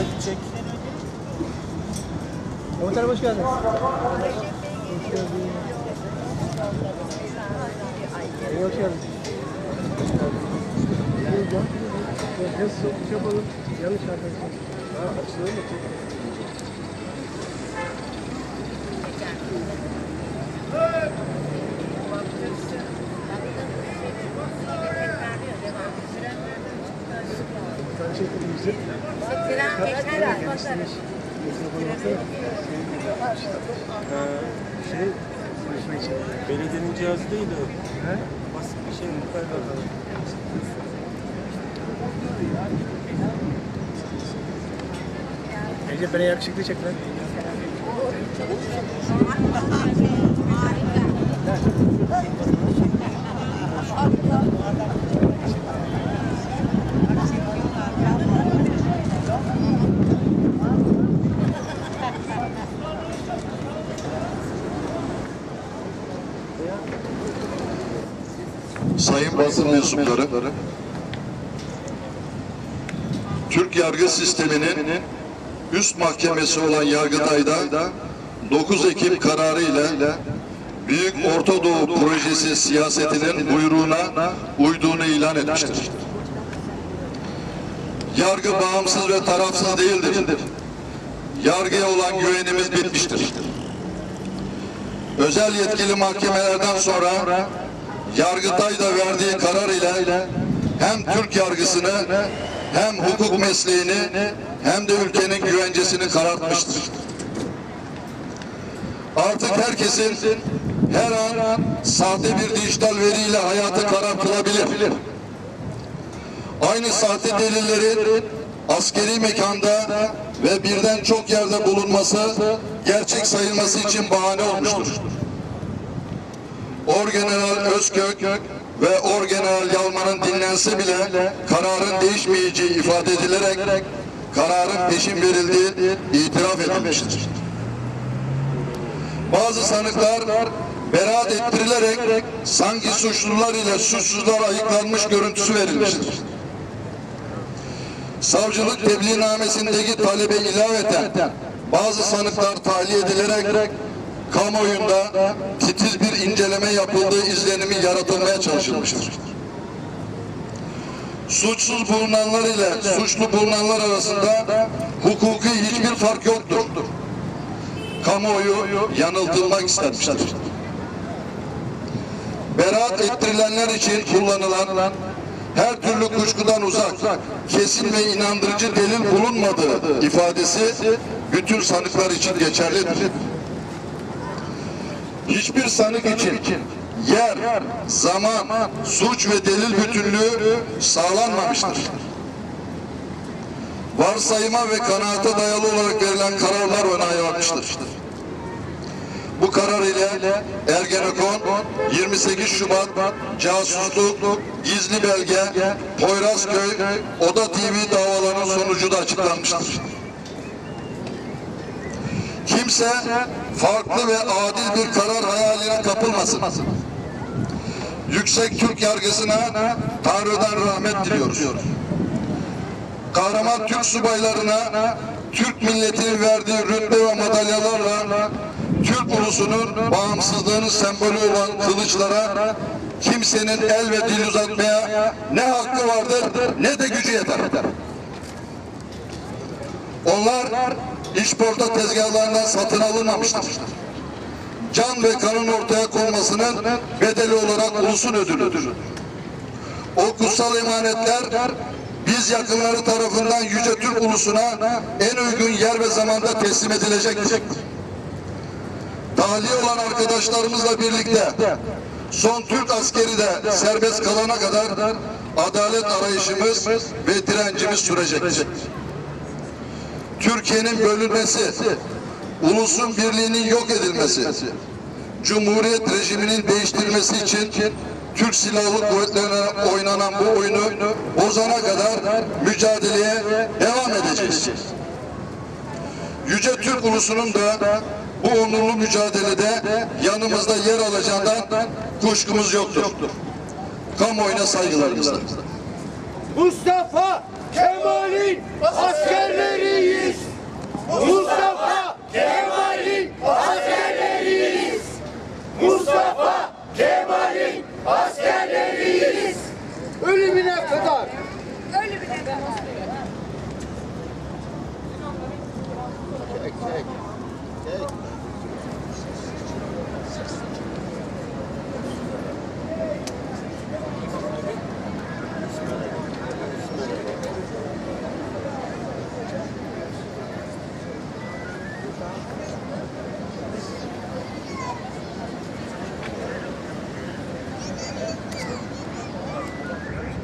sonra gidecek. Komutanım hoş geldiniz. Hoş geldin. İyi hoş geldin. Nasıl yapalım? Yanlış arkadaşlar. Ha, açılıyor mu? Şey, konuşma için. Belediyenin cihazı değil de He? basit bir şey. Bakalım. Recep beni yakışıklı çek lan. Sayın basın mensupları, Türk yargı sisteminin üst mahkemesi olan Yargıtay'da 9 Ekim kararı ile Büyük Orta Doğu Projesi siyasetinin buyruğuna uyduğunu ilan etmiştir. Yargı bağımsız ve tarafsız değildir. Yargıya olan güvenimiz bitmiştir. Özel yetkili mahkemelerden sonra Yargıtay da verdiği karar ile hem Türk yargısını hem hukuk mesleğini hem de ülkenin güvencesini karartmıştır. Artık herkesin her an sahte bir dijital veriyle hayatı karartılabilir. Aynı sahte delillerin askeri mekanda ve birden çok yerde bulunması gerçek sayılması için bahane olmuştur. Orgeneral Özkök ve Orgeneral Yalman'ın dinlense bile kararın değişmeyeceği ifade edilerek kararın peşin verildiği itiraf edilmiştir. Bazı sanıklar beraat ettirilerek sanki suçlular ile suçsuzlar ayıklanmış görüntüsü verilmiştir. Savcılık tebliğnamesindeki talebe ilaveten bazı sanıklar tahliye edilerek kamuoyunda titiz bir inceleme yapıldığı izlenimi yaratılmaya çalışılmıştır. Suçsuz bulunanlar ile suçlu bulunanlar arasında hukuki hiçbir fark yoktur. Kamuoyu yanıltılmak istenmiştir. Beraat ettirilenler için kullanılan her türlü kuşkudan uzak, kesin ve inandırıcı delil bulunmadığı ifadesi bütün sanıklar için geçerlidir hiçbir sanık için yer, zaman, suç ve delil bütünlüğü sağlanmamıştır. Varsayıma ve kanaate dayalı olarak verilen kararlar öne yapmıştır. Bu karar ile Ergenekon 28 Şubat casusluk, gizli belge, Poyrazköy, Oda TV davalarının sonucu da açıklanmıştır. Kimse farklı ve adil bir karar hayaline kapılmasın. Yüksek Türk yargısına Tanrı'dan rahmet diliyoruz. Kahraman Türk subaylarına Türk milletinin verdiği rütbe ve madalyalarla Türk ulusunun bağımsızlığının sembolü olan kılıçlara kimsenin el ve dil uzatmaya ne hakkı vardır ne de gücü yeter. Onlar işporta tezgahlarından satın alınmamıştır. Can ve kanın ortaya konmasının bedeli olarak ulusun ödülüdür. O kutsal emanetler biz yakınları tarafından Yüce Türk ulusuna en uygun yer ve zamanda teslim edilecektir. Tahliye olan arkadaşlarımızla birlikte son Türk askeri de serbest kalana kadar adalet arayışımız ve direncimiz sürecektir. Türkiye'nin bölünmesi, ulusun birliğinin yok edilmesi, Cumhuriyet rejiminin değiştirilmesi için Türk Silahlı Kuvvetleri'ne oynanan bu oyunu bozana kadar mücadeleye devam edeceğiz. Yüce Türk ulusunun da bu onurlu mücadelede yanımızda yer alacağından kuşkumuz yoktur. Kamuoyuna saygılarımızla. Mustafa Kemal'in askerleriyiz. Mustafa Kemal'in askerleriyiz. Mustafa Kemal'in askerleriyiz. Ölümüne kadar.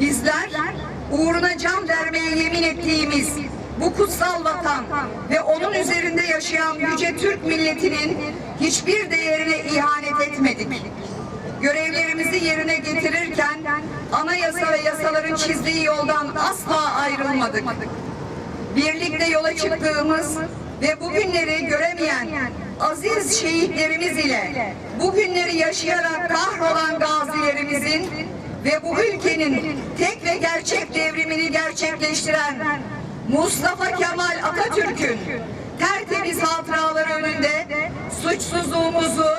Bizler uğruna can vermeye yemin ettiğimiz bu kutsal vatan ve onun üzerinde yaşayan yüce Türk milletinin hiçbir değerine ihanet etmedik. Görevlerimizi yerine getirirken anayasa ve yasaların çizdiği yoldan asla ayrılmadık. Birlikte yola çıktığımız ve bugünleri göremeyen aziz şehitlerimiz ile bugünleri yaşayarak kahrolan gazilerimizin ve bu ülkenin tek ve gerçek devrimini gerçekleştiren Mustafa Kemal Atatürk'ün tertemiz hatıraları önünde suçsuzluğumuzu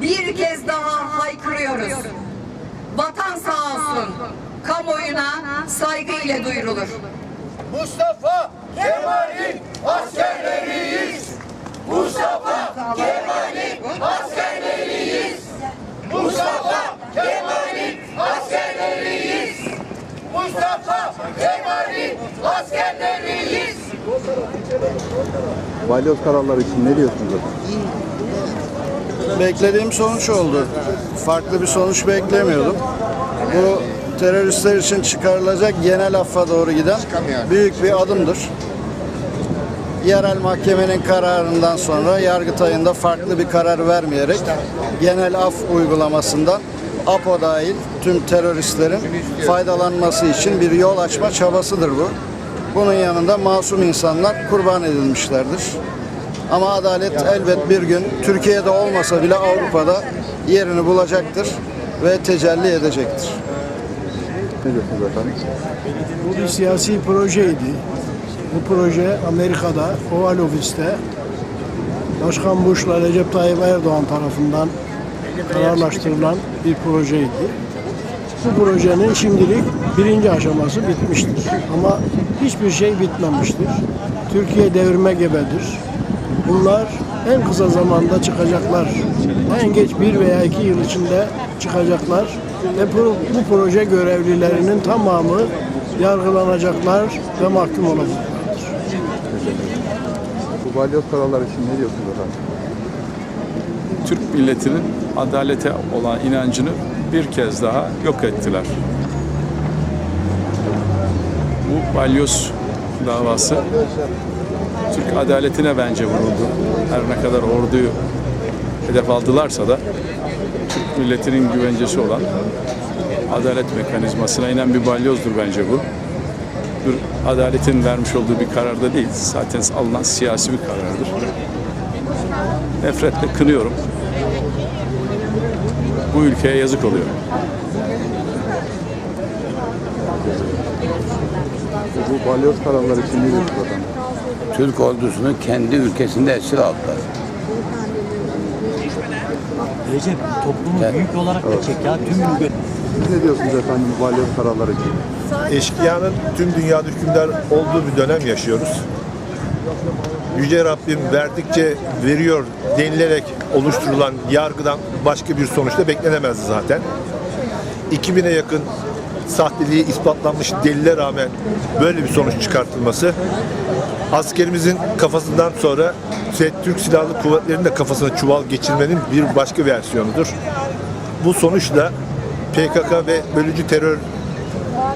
bir kez daha haykırıyoruz. Vatan sağ olsun, kamuoyuna saygıyla duyurulur. Mustafa Kemal'in askerleriyiz. Mustafa Kemal'in askerleriyiz. Mustafa Kemal'in askerleriyiz. Mustafa Kemal'in askerleriyiz. Balyoz kararları için ne diyorsunuz? Beklediğim sonuç oldu. Farklı bir sonuç beklemiyordum. Bu teröristler için çıkarılacak genel affa doğru giden büyük bir adımdır. Yerel mahkemenin kararından sonra Yargıtay'ın farklı bir karar vermeyerek genel af uygulamasından APO dahil tüm teröristlerin faydalanması için bir yol açma çabasıdır bu. Bunun yanında masum insanlar kurban edilmişlerdir. Ama adalet elbet bir gün Türkiye'de olmasa bile Avrupa'da yerini bulacaktır ve tecelli edecektir. Ne diyorsunuz efendim? Bu bir siyasi projeydi. Bu proje Amerika'da Oval Ofis'te Başkan Bush'la Recep Tayyip Erdoğan tarafından kararlaştırılan bir projeydi. Bu projenin şimdilik birinci aşaması bitmiştir. Ama hiçbir şey bitmemiştir. Türkiye devrime gebedir. Bunlar en kısa zamanda çıkacaklar. En geç bir veya iki yıl içinde çıkacaklar. Ve bu, bu proje görevlilerinin tamamı yargılanacaklar ve mahkum olacaklardır. Bu balyoz kararları için ne diyorsunuz efendim? Türk milletinin adalete olan inancını bir kez daha yok ettiler. Bu balyoz davası Türk adaletine bence vuruldu. Her ne kadar orduyu hedef aldılarsa da Türk milletinin güvencesi olan adalet mekanizmasına inen bir balyozdur bence bu. Bir adaletin vermiş olduğu bir kararda değil, zaten alınan siyasi bir karardır. Nefretle kınıyorum bu ülkeye yazık oluyor. Bu balyoz kararları için ne diyorsunuz efendim? Türk ordusunu kendi ülkesinde esir aldılar. Recep toplumu büyük olarak da çek ya tüm ülke. Siz ne diyorsunuz efendim bu balyoz kararları için? eşkıyanın tüm dünyada hükümdar olduğu bir dönem yaşıyoruz. Yüce Rabbim verdikçe veriyor denilerek oluşturulan yargıdan başka bir sonuç da beklenemezdi zaten. 2000'e yakın sahteliği ispatlanmış delile rağmen böyle bir sonuç çıkartılması askerimizin kafasından sonra Türk Silahlı Kuvvetleri'nin de kafasına çuval geçirmenin bir başka versiyonudur. Bu sonuçla PKK ve bölücü terör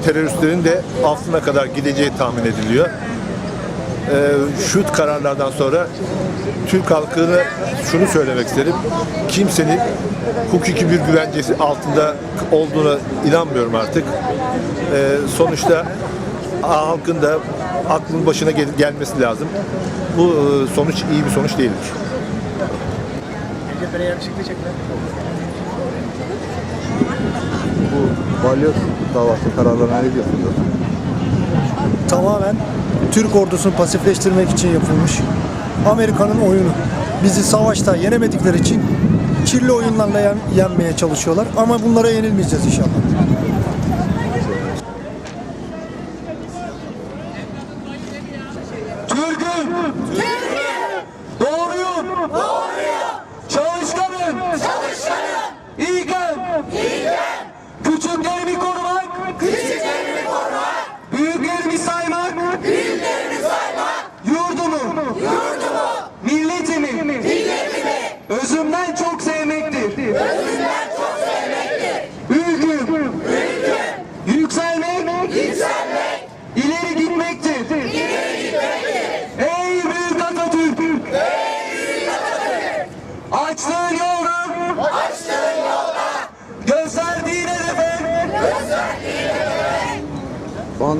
teröristlerin de affına kadar gideceği tahmin ediliyor. Ee, şu kararlardan sonra Türk halkına şunu söylemek isterim. Kimsenin hukuki bir güvencesi altında olduğuna inanmıyorum artık. Ee, sonuçta halkın da aklın başına gel- gelmesi lazım. Bu e, sonuç iyi bir sonuç değildir. Bu balyoz davası kararlarına ne diyorsunuz? Tamamen Türk ordusunu pasifleştirmek için yapılmış. Amerika'nın oyunu. Bizi savaşta yenemedikleri için kirli oyunlarla yen- yenmeye çalışıyorlar. Ama bunlara yenilmeyeceğiz inşallah. Türk'üm. Doğruyum.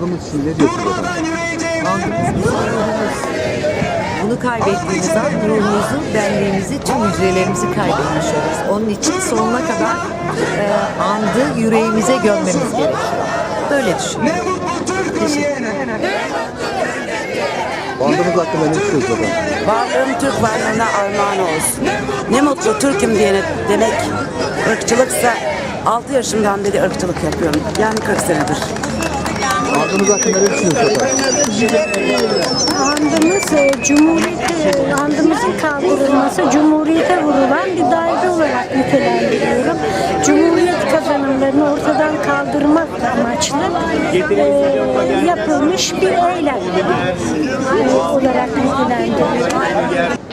Bandımız için ne diyorsunuz efendim? Bunu kaybettiğimiz an gururumuzu, benliğimizi, tüm hücrelerimizi kaybetmiş oluruz. Onun için sonuna kadar e, andı yüreğimize gömmemiz gerekiyor. Böyle düşünüyorum. Ne mutlu Türk'üm diyene Bandımız hakkında ne düşünüyorsunuz efendim? Varlığım Türk varlığına armağan olsun. Ne mutlu Türk'üm diyene demek ırkçılıksa 6 yaşımdan beri ırkçılık yapıyorum. Yani 40 senedir. Bandımız hakkında ne düşünüyorsunuz? Andımız e, Cumhuriyete, andımızın kaldırılması Cumhuriyete vurulan bir darbe olarak nitelendiriyorum. Cumhuriyet kazanımlarını ortadan kaldırmak amaçlı e, yapılmış bir eylem e, olarak nitelendiriyorum.